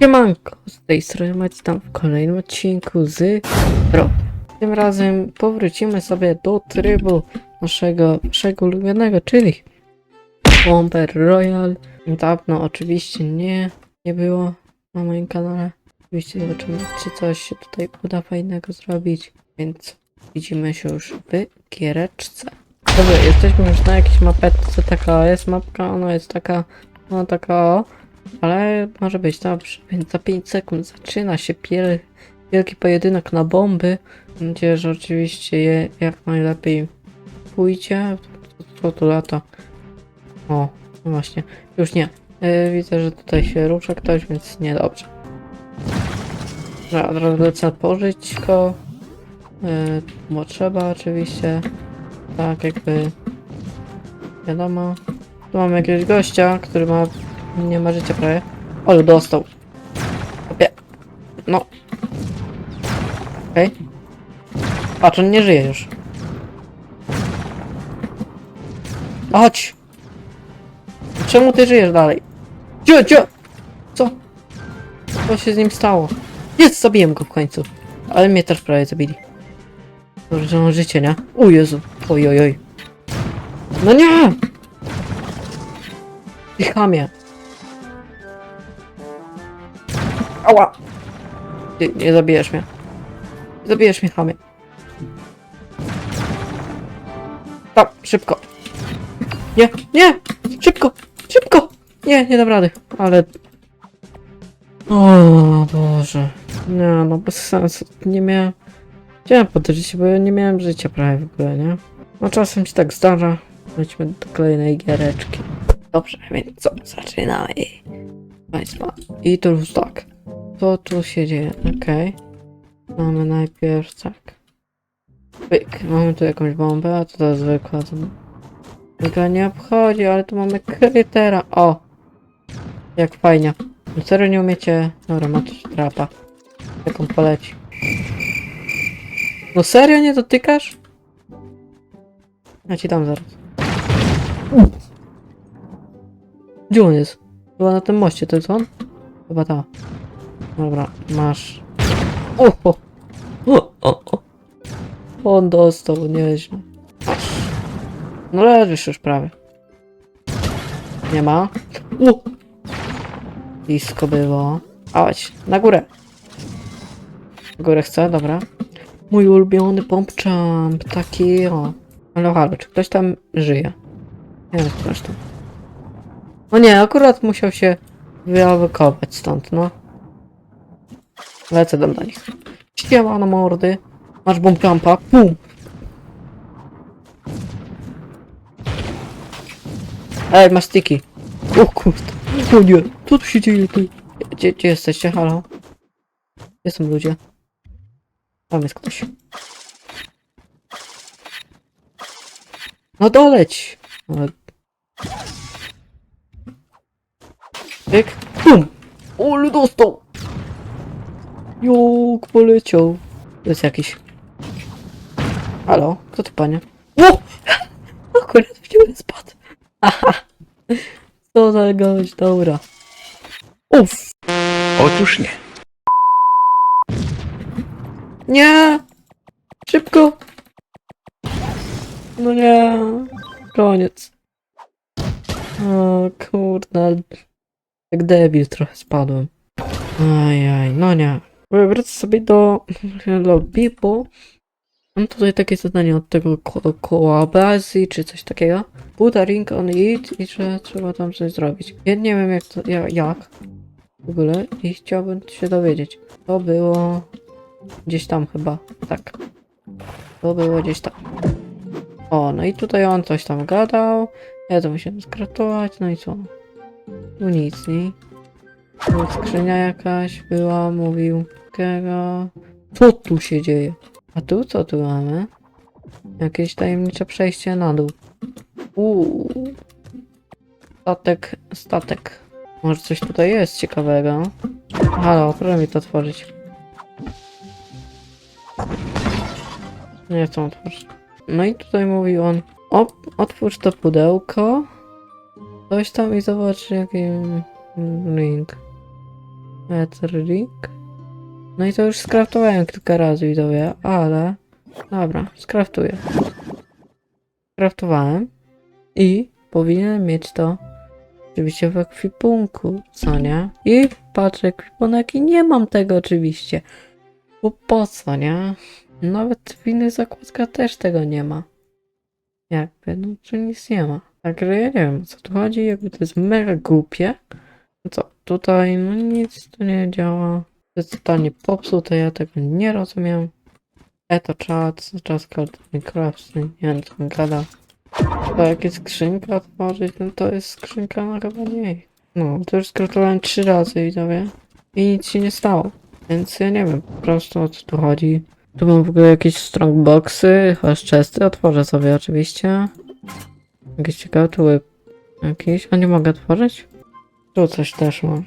Siemanko, z tej strony macie tam w kolejnym odcinku z Pro. Tym razem powrócimy sobie do trybu naszego, naszego ulubionego, czyli Bomber Royal. Dawno oczywiście nie, nie było na moim kanale. Oczywiście zobaczymy, czy coś się tutaj uda fajnego zrobić, więc widzimy się już w giereczce. Dobra, jesteśmy już na jakiejś mapetce, taka jest mapka, ona jest taka, no taka o, ale może być dobrze, więc za 5 sekund zaczyna się piel, wielki pojedynek na bomby. Mam nadzieję, że oczywiście je jak najlepiej pójdzie. Co tu lata? O, no właśnie, już nie. Yy, widzę, że tutaj się rusza ktoś, więc niedobrze. Dobra, od razu lecę pożyć go. Yy, bo trzeba oczywiście. Tak jakby wiadomo. Tu mamy jakiegoś gościa, który ma nie ma życia prawie. Ale dostał. Opie. No. Okej. Okay. Patrz, on nie żyje już. Chodź! Czemu ty żyjesz dalej? Cio, cio! Co? Co się z nim stało? Jest, zabiłem go w końcu. Ale mnie też prawie zabili. Dobrze, że mam życie, nie? O Jezu. Oj, oj, oj. No nie! Ty chamie. Ała! Nie, nie zabijesz mnie. Nie zabijesz mnie, chamie. Tam, szybko. Nie, nie! Szybko! Szybko! Nie, nie dam rady, ale... O Boże. Nie, no bez sensu. Nie miałem... Chciałem podejrzeć się, bo ja nie miałem życia prawie w ogóle, nie? No czasem się tak zdarza. Lećmy do kolejnej giereczki. Dobrze, więc co? Zaczynamy. Państwa. I tu już tak. Co tu się dzieje? Okej. Mamy najpierw tak. Pyk. Mamy tu jakąś bombę, a to ta zwykła. To... Nie obchodzi, ale tu mamy krytera. O! Jak fajnie. Serio nie umiecie... Dobra, ma tu trapa. Jak on poleci. No serio nie dotykasz? Ja ci dam zaraz. Gdzie on jest? Chyba na tym moście, to jest on? Chyba ta. Dobra, masz. O, o, o, o. On dostał, nieźle. No leżysz już prawie. Nie ma. O! Blisko było. A chodź, na górę. Na górę chcę, dobra. Mój ulubiony pomp jump, taki o. Ale halo, czy ktoś tam żyje? Nie wiem zresztą. No nie, akurat musiał się wyewakuować stąd, no. Lecę do nich. Śpiewa na mordy. Masz bomb jumpa. Pum. Ej, masz sticky. O kurde. O nie, co tu się dzieje tu? Gdzie, gdzie jesteście? Halo? Gdzie są ludzie? Tam jest ktoś. No doleć! Ale... Bum! Ole dostał! Juk, poleciał. To jest jakiś... Halo? Kto to panie? O! Akurat wziąłem spadł. Aha! Co za gość, dobra. Uff! Otóż nie. Nie! Szybko! No nie! Koniec. O kurde, jak debil trochę spadłem. Ajaj, no nie. Wrócę sobie do lobby, bo mam tutaj takie zadanie od tego ko koła bazy, czy coś takiego. Put a ring on it i że trzeba tam coś zrobić. Ja nie wiem jak to, ja, jak w ogóle i chciałbym się dowiedzieć. To było Gdzieś tam chyba, tak. To było gdzieś tam. O, no i tutaj on coś tam gadał. Ja to musiałem skratować, no i co? Tu nic, nie? Skrzynia jakaś była, mówił. Takiego. Co tu się dzieje? A tu co tu mamy? Jakieś tajemnicze przejście na dół. Uuu. Statek, statek. Może coś tutaj jest ciekawego? Halo, proszę mi to otworzyć. Nie chcę otworzyć. No i tutaj mówi on, o, otwórz to pudełko. Coś tam i zobacz jaki link. Ethering. No i to już skraftowałem kilka razy, widzowie, ale... Dobra, skraftuję. Skraftowałem. I powinienem mieć to oczywiście w ekwipunku, co nie? I patrzę ekwipunek i nie mam tego oczywiście. Bo po co, nie? Nawet w innych zakładkach też tego nie ma. Jakby, no tu nic nie ma. Także ja nie wiem co tu chodzi, jakby to jest mega głupie. No co, tutaj no nic tu nie działa. To jest totalnie popsute, ja tego nie rozumiem. Eto czat, czas Minecraft, nie wiem co on gada. To jak jest skrzynka otworzyć, no to jest skrzynka, no chyba nie. No, to już skrotowałem trzy razy, widzowie. I nic się nie stało. Więc ja nie wiem po prostu o co tu chodzi. Tu mam w ogóle jakieś strongboxy, chesty, otworzę sobie oczywiście. Jakieś ciekawe tu jakieś, a nie mogę otworzyć? Tu coś też mam.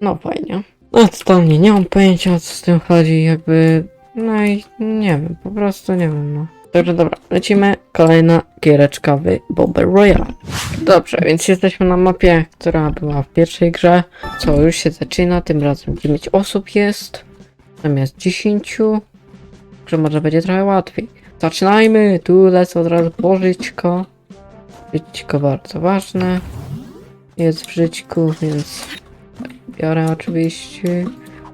No fajnie. No totalnie nie mam pojęcia co z tym chodzi, jakby... No i nie wiem, po prostu nie wiem, no. Dobrze, dobra, lecimy. Kolejna giereczka w Bobber Royale. Dobrze, więc jesteśmy na mapie, która była w pierwszej grze. Co, już się zaczyna, tym razem 9 osób jest. Zamiast 10. Że może będzie trochę łatwiej. Zaczynajmy, tu lecę od razu po żyćko. Bardzo ważne. Jest w żyćku, więc biorę oczywiście.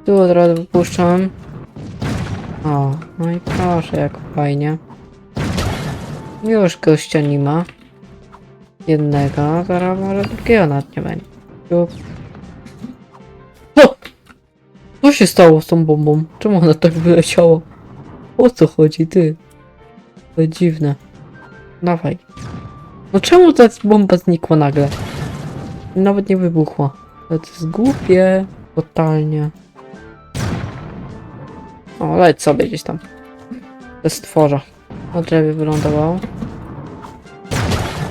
Tu od razu wypuszczam. O, no i proszę, jak fajnie. Już gościa nie ma. Jednego, zaraz może drugiego nawet nie będzie. O! Co się stało z tą bombą? Czemu ona tak wyleciała? O co chodzi, ty? To dziwne. Dawaj. No czemu ta bomba znikła nagle? Nawet nie wybuchła. Ale to jest głupie. Totalnie. O, leć sobie gdzieś tam. To stworza. Na drzewie wylądował.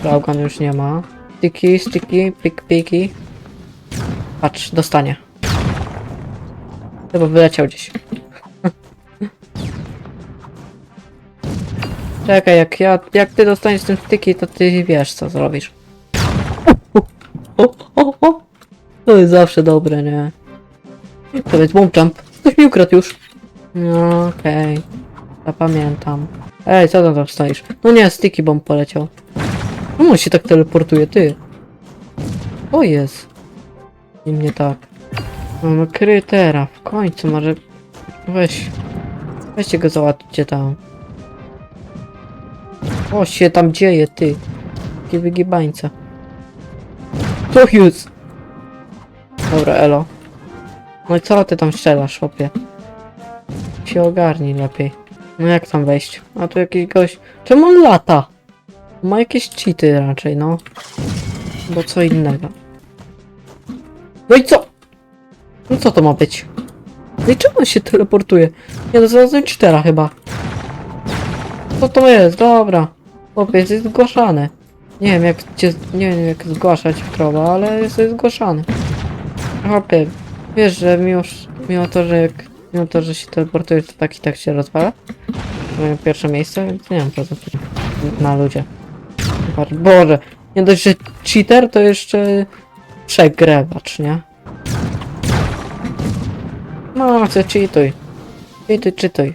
Raugan już nie ma. Sticky, sticky, pik, piki. Patrz, dostanie. Chyba wyleciał gdzieś. Czekaj, jak ja, jak ty dostaniesz ten sticky, to ty wiesz co zrobisz. O, o, o. To jest zawsze dobre, nie? To jest bomb jump. Ktoś mi ukradł już. No okej. Zapamiętam. Ej, co tam tam stoisz? No nie, sticky bomb poleciał. Czemu się tak teleportuje, ty? O jest. I mnie tak. Mamy krytera. W końcu może... Weź. Weźcie go załatwcie tam. O się tam dzieje, ty. Jakie wygibańca. To jest. Dobra, elo. No i co ty tam strzelasz, chłopie? Się ogarnij lepiej. No jak tam wejść? A tu jakiś gość... Czemu on lata? Ma jakieś cheaty raczej, no. Bo co innego. No i co? No co to ma być? No i czemu on się teleportuje? Nie, to znalazłem cztera chyba. Co to jest? Dobra. Chłopiec jest zgłaszany. Nie wiem jak cię, nie wiem jak zgłaszać krowa, ale jest zgłaszany. Chłopie, wiesz, że mimo, mimo to, że jak, mimo to, że się teleportuje, to tak i tak się rozwala. Moje pierwsze miejsce, więc nie mam problemu na ludzie. Boże, nie dość, że cheater, to jeszcze przegrebacz, nie? No, chcę cheatuj. Cheatuj, czytuj.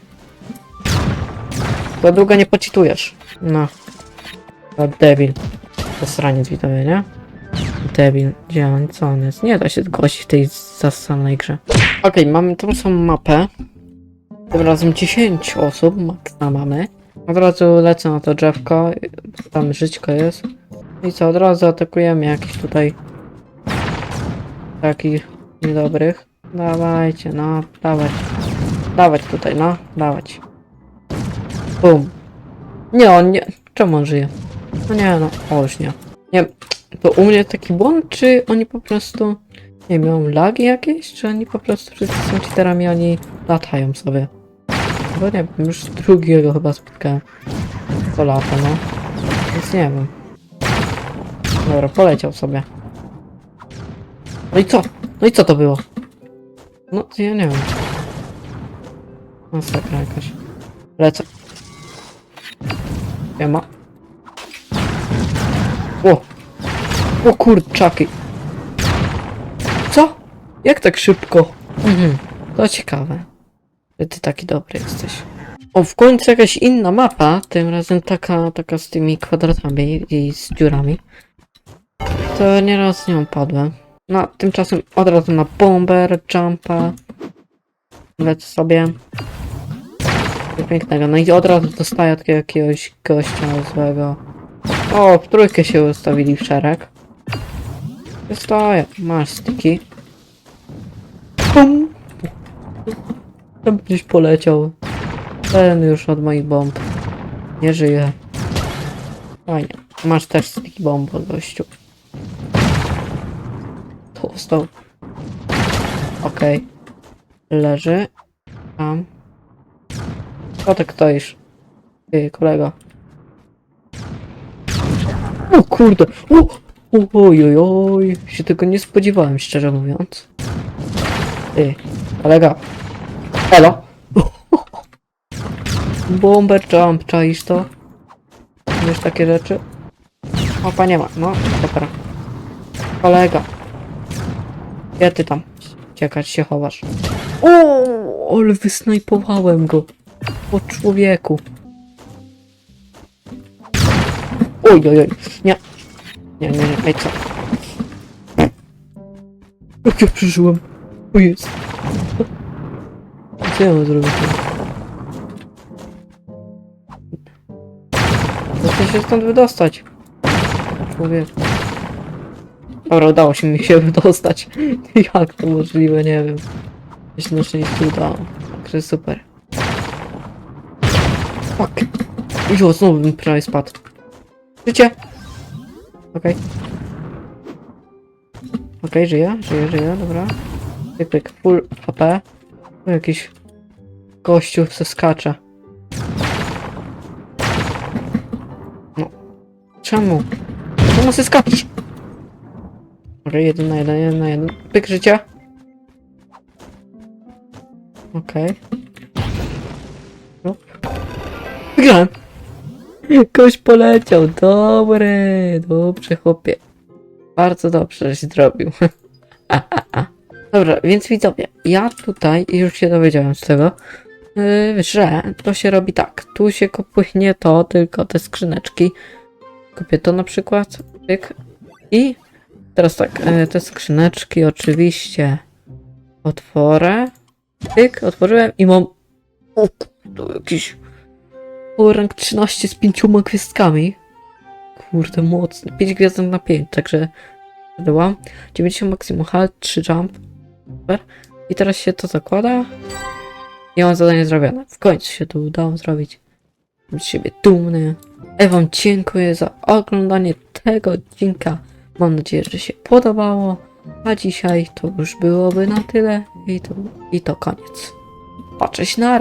Za długo nie pocitujesz. No. To debil. To sraniec widzowie, nie? Debil. Gdzie on? Co on jest? Nie da się zgłosić w tej zasanej grze. Okej, mamy tą samą mapę. Tym razem 10 osób, maksa mamy. Od razu lecę na to drzewko. Tam żyćko jest. I co, od razu atakujemy jakiś tutaj takich niedobrych. Dawajcie, no, dawać. Dawać tutaj, no, dawać. Bum. Nie, on nie. Czemu on żyje? No nie, no, o już nie. To u mnie taki błąd, czy oni po prostu. Nie mają lagi jakieś, czy oni po prostu wszyscy są cheaterami, oni latają sobie. Bo nie wiem, już drugiego chyba spotkałem. To lata, no. Więc nie wiem. Dobra, poleciał sobie. No i co? No i co to było? No, to ja nie wiem. Masakra jakaś. Lecę. Nie ma. O! O kurczaki! Co? Jak tak szybko? Mhm, to ciekawe. Że ty taki dobry jesteś. O, w końcu jakaś inna mapa, tym razem taka, taka z tymi kwadratami i z dziurami. To nieraz nią padłem. No, tymczasem od razu na bomber, jumpa. Lecę sobie. Pięknego. No i od razu dostaję od jakiegoś gościa złego. O, w trójkę się ustawili w szereg. Stoję, masz stiki. Pum. Tam gdzieś poleciał. Ten już od moich bomb. Nie żyje. Fajnie. Masz też stiki bomb gościu. Dostał. Okej. Leży. Tam. O tak stoisz. Ty, kolego. O kurde. O! Oj, oj. Się tego nie spodziewałem, szczerze mówiąc. Ty, kolega. Elo. Bomber jump, czaisz to? Wiesz takie rzeczy? Opa nie ma, no, dobra. Kolega. Gdzie ty tam? Ciekać się chowasz. O, ale wysnajpowałem go. Po człowieku. Oj, oj, oj. Nie. Nie, nie, nie, ej co? Jak ja przeżyłem? O jest. Co ja mam zrobić? Chcę się stąd wydostać. Człowiek. Dobra, udało się mi się wydostać. Jak to możliwe, nie wiem. Mi się na szczęście udało. Także super. Fuck. Jo, znowu bym prawie spadł. Życie! Okej. Okej, żyję, żyję, żyję, dobra. Pyk, pyk, full HP. Tu jakiś gościu se skacze. No. Czemu? Czemu se skaczesz? Okej, jeden na jeden, jeden na jeden. Pyk, życie. Okej. No. Wygrałem! Ktoś poleciał, dobre, dobrze chłopie. Bardzo dobrze, że zrobił. Dobra, więc widzowie, ja tutaj już się dowiedziałem z tego, yy, że to się robi tak. Tu się kupuje nie to, tylko te skrzyneczki. Kupię to na przykład, pyk. I teraz tak, yy, te skrzyneczki oczywiście otworzę. Pyk, otworzyłem i mam... O, to jakiś Power rank 13 z pięcioma gwiazdkami. Kurde, mocny. 5 gwiazdek na 5, także byłam. 90 maksimum halt, 3 jump. Super. I teraz się to zakłada. I mam zadanie zrobione. W końcu się to udało zrobić. Być z siebie dumny. Ja wam dziękuję za oglądanie tego odcinka. Mam nadzieję, że się podobało. A dzisiaj to już byłoby na tyle. I to, i to koniec. Patrzeć na